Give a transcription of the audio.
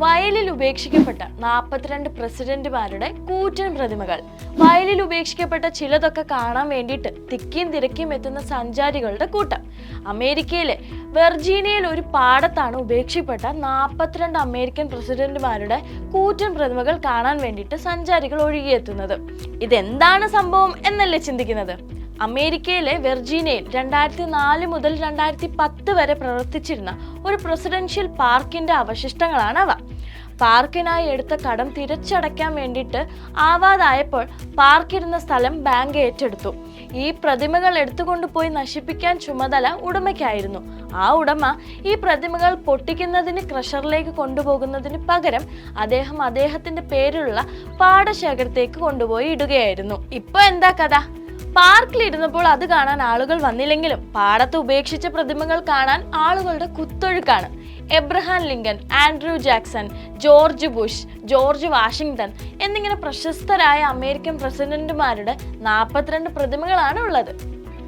വയലിൽ ഉപേക്ഷിക്കപ്പെട്ട നാൽപ്പത്തിരണ്ട് പ്രസിഡന്റുമാരുടെ കൂറ്റൻ പ്രതിമകൾ. വയലിൽ ഉപേക്ഷിക്കപ്പെട്ട ചിലതൊക്കെ കാണാൻ വേണ്ടിയിട്ട് തിക്കിയും തിരക്കിയും എത്തുന്ന സഞ്ചാരികളുടെ കൂട്ടം. അമേരിക്കയിലെ വെർജീനിയയിൽ ഒരു പാടത്താണ് ഉപേക്ഷിക്കപ്പെട്ട നാൽപ്പത്തിരണ്ട് അമേരിക്കൻ പ്രസിഡന്റുമാരുടെ കൂറ്റൻ പ്രതിമകൾ കാണാൻ വേണ്ടിയിട്ട് സഞ്ചാരികൾ ഒഴുകിയെത്തുന്നത്. ഇതെന്താണ് സംഭവം എന്നല്ലേ ചിന്തിക്കുന്നത്? അമേരിക്കയിലെ വെർജീനിയയിൽ രണ്ടായിരത്തി നാല് മുതൽ രണ്ടായിരത്തി പത്ത് വരെ പ്രവർത്തിച്ചിരുന്ന ഒരു പ്രസിഡൻഷ്യൽ പാർക്കിന്റെ അവശിഷ്ടങ്ങളാണ് അവ. പാർക്കിനായി എടുത്ത കടം തിരിച്ചടയ്ക്കാൻ വേണ്ടിയിട്ട് ആവാതായപ്പോൾ പാർക്കിരുന്ന സ്ഥലം ബാങ്ക് ഏറ്റെടുത്തു. ഈ പ്രതിമകൾ എടുത്തുകൊണ്ടുപോയി നശിപ്പിക്കാൻ ചുമതല ഉടമയ്ക്കായിരുന്നു. ആ ഉടമ ഈ പ്രതിമകൾ പൊട്ടിക്കുന്നതിന് ക്രഷറിലേക്ക് കൊണ്ടുപോകുന്നതിന് പകരം അദ്ദേഹം അദ്ദേഹത്തിന്റെ പേരിലുള്ള പാടശേഖരത്തേക്ക് കൊണ്ടുപോയി ഇടുകയായിരുന്നു. ഇപ്പൊ എന്താ കഥ? പാർക്കിലിരുന്നപ്പോൾ അത് കാണാൻ ആളുകൾ വന്നില്ലെങ്കിലും പാടത്ത് ഉപേക്ഷിച്ച പ്രതിമകൾ കാണാൻ ആളുകളുടെ കുത്തൊഴുക്കാണ്. Abraham Lincoln Andrew Jackson George Bush George Washington എന്നിങ്ങനെ പ്രശസ്തരായ അമേരിക്കൻ പ്രസിഡന്റുമാരുടെ നാൽപ്പത്തിരണ്ട് പ്രതിമകളാണ് ഉള്ളത്.